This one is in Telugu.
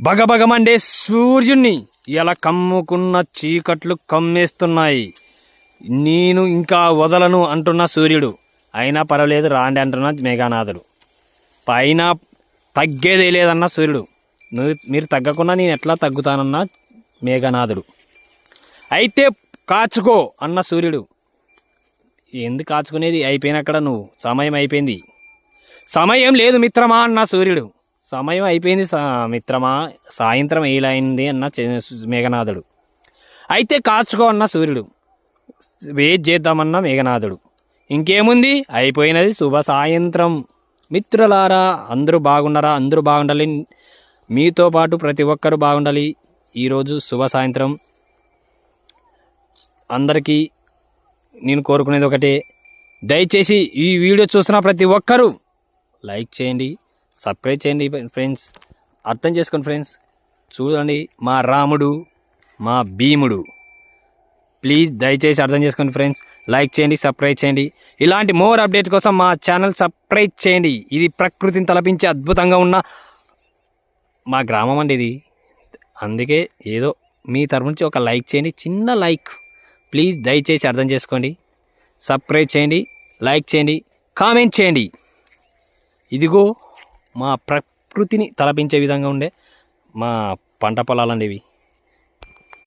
భగభగమండే సూర్యుణ్ణి. ఇలా కమ్ముకున్న చీకట్లు కమ్మేస్తున్నాయి. నేను ఇంకా వదలను అంటున్న సూర్యుడు. అయినా పర్వాలేదు రాండి అంటున్న మేఘానాథుడు. పైన తగ్గేదే లేదన్న సూర్యుడు. నువ్వు మీరు తగ్గకుండా నేను ఎట్లా తగ్గుతానన్న మేఘనాథుడు. అయితే కాచుకో అన్న సూర్యుడు. ఎందుకు కాచుకునేది? అయిపోయినక్కడ నువ్వు. సమయం అయిపోయింది. సమయం లేదు మిత్రమా అన్న సూర్యుడు. సమయం అయిపోయింది సా- మిత్రమా. సాయంత్రం ఏలైంది అన్న చే- మేఘనాథుడు. అయితే కాచుకో అన్న సూర్యుడు. వెయిట్ చేద్దామన్న మేఘనాథుడు. ఇంకేముంది? అయిపోయినది శుభ సాయంత్రం. మిత్రులారా అందరూ బాగున్నారా? అందరూ బాగుండాలి. మీతో పాటు ప్రతి ఒక్కరు బాగుండాలి. ఈరోజు శుభ సాయంత్రం. అందరికీ నేను కోరుకునేది ఒకటే. దయచేసి ఈ వీడియో చూస్తున్న ప్రతి ఒక్కరూ లైక్ చేయండి. సబ్స్క్రైబ్ చేయండి ఫ్రెండ్స్. అర్థం చేసుకోండి ఫ్రెండ్స్ చూడండి మా రాముడు మా భీముడు. ప్లీజ్ దయచేసి అర్థం చేసుకోండి ఫ్రెండ్స్ లైక్ చేయండి సబ్స్క్రైబ్ చేయండి. ఇలాంటి మోర్ అప్డేట్ కోసం మా ఛానల్ సబ్స్క్రైబ్ చేయండి. ఇది ప్రకృతిని తలపించే అద్భుతంగా ఉన్న మా గ్రామం అండి ఇది. అందుకే ఏదో మీ తరపు నుంచి ఒక లైక్ చేయండి చిన్న లైక్. ప్లీజ్ దయచేసి అర్థం చేసుకోండి. సబ్స్క్రైబ్ చేయండి లైక్ చేయండి కామెంట్ చేయండి. ఇదిగో మా ప్రకృతిని తలపించే విధంగా ఉండే మా పంట పొలాలండి ఇవి.